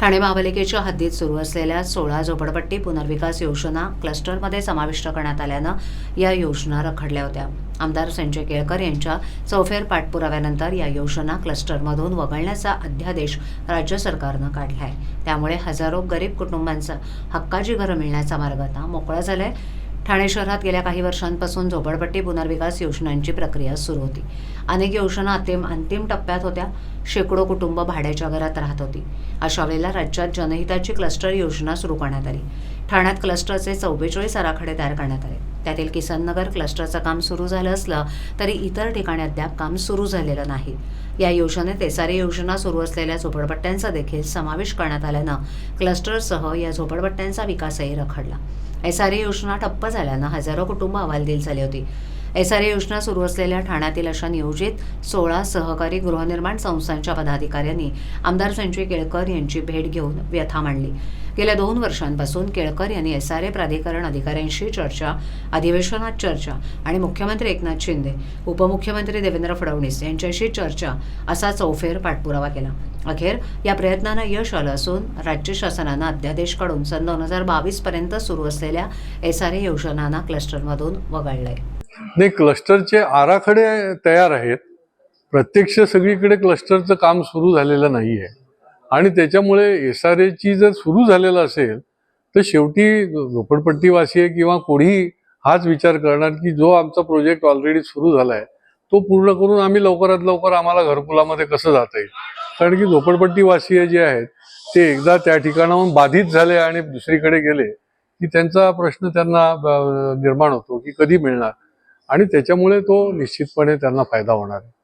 ठाणे महापालिकेच्या हद्दीत सुरू असलेल्या सोळा झोपडपट्टी पुनर्विकास योजना क्लस्टरमध्ये समाविष्ट करण्यात आल्यानं या योजना रखडल्या होत्या. आमदार संजय केळकर यांच्या चौफेर पाठपुराव्यानंतर या योजना क्लस्टरमधून वगळण्याचा अध्यादेश राज्य सरकारनं काढला आहे त्यामुळे हजारो गरीब कुटुंबांचा हक्काची घरं मिळण्याचा मार्ग आता मोकळा आहे ठाणे शहरात गेल्या काही वर्षांपासून झोपडपट्टी पुनर्विकास योजनांची प्रक्रिया सुरू होती. अनेक योजना अंतिम अंतिम टप्प्यात होत्या. शेकडो कुटुंब भाड्याच्या घरात राहत होती. अशा वेळेला राज्यात जनहिताची क्लस्टर योजना सुरू करण्यात आली. ठाण्यात क्लस्टरचे चव्वेचाळीस आराखडे तयार करण्यात आले. त्यातील किसननगर क्लस्टरचं काम सुरू झालं असलं तरी इतर ठिकाणी अद्याप काम सुरू झालेलं नाही. या योजनेत एसआरए योजना सुरू असलेल्या झोपडपट्ट्यांचा देखील समावेश करण्यात आल्यानं क्लस्टरसह या झोपडपट्ट्यांचा विकासही रखडला. एसआरए योजना ठप्प झाल्यानं हजारो कुटुंब अहवालदिल झाली होती. एसआरए योजना सुरू असलेल्या ठाण्यातील अशा नियोजित सोळा सहकारी गृहनिर्माण संस्थांच्या पदाधिकाऱ्यांनी आमदार संजय केळकर यांची भेट घेऊन व्यथा मांडली. गेल्या दोन वर्षांपासून केळकर यांनी एसआरए प्राधिकरण अधिकाऱ्यांशी चर्चा अधिवेशनात चर्चा आणि मुख्यमंत्री एकनाथ शिंदे उपमुख्यमंत्री देवेंद्र फडणवीस यांच्याशी चर्चा असा चौफेर पाठपुरावा केला. अखेर या प्रयत्नांना यश आलं असून राज्य शासनानं अध्यादेश काढून सन दोन हजार बावीसपर्यंत सुरू असलेल्या एसआरए योजनांना क्लस्टरमधून वगळलं आहे नाही क्लस्टरचे आराखडे तयार आहेत. प्रत्यक्ष सगळीकडे क्लस्टरचं काम सुरू झालेलं नाही आहे आणि त्याच्यामुळे एस आर एची जर सुरू झालेलं असेल तर शेवटी झोपडपट्टीवासी किंवा कोणीही हाच विचार करणार की जो आमचा प्रोजेक्ट ऑलरेडी सुरू झाला आहे तो पूर्ण करून आम्ही लवकरात लवकर आम्हाला घरकुलामध्ये कसं जाता येईल? कारण की झोपडपट्टीवासीय जे आहेत ते एकदा त्या ठिकाणाहून बाधित झाले आणि दुसरीकडे गेले की त्यांचा प्रश्न त्यांना निर्माण होतो की कधी मिळणार? आणि त्याच्यामुळे तो निश्चितपणे त्यांना फायदा होणार आहे.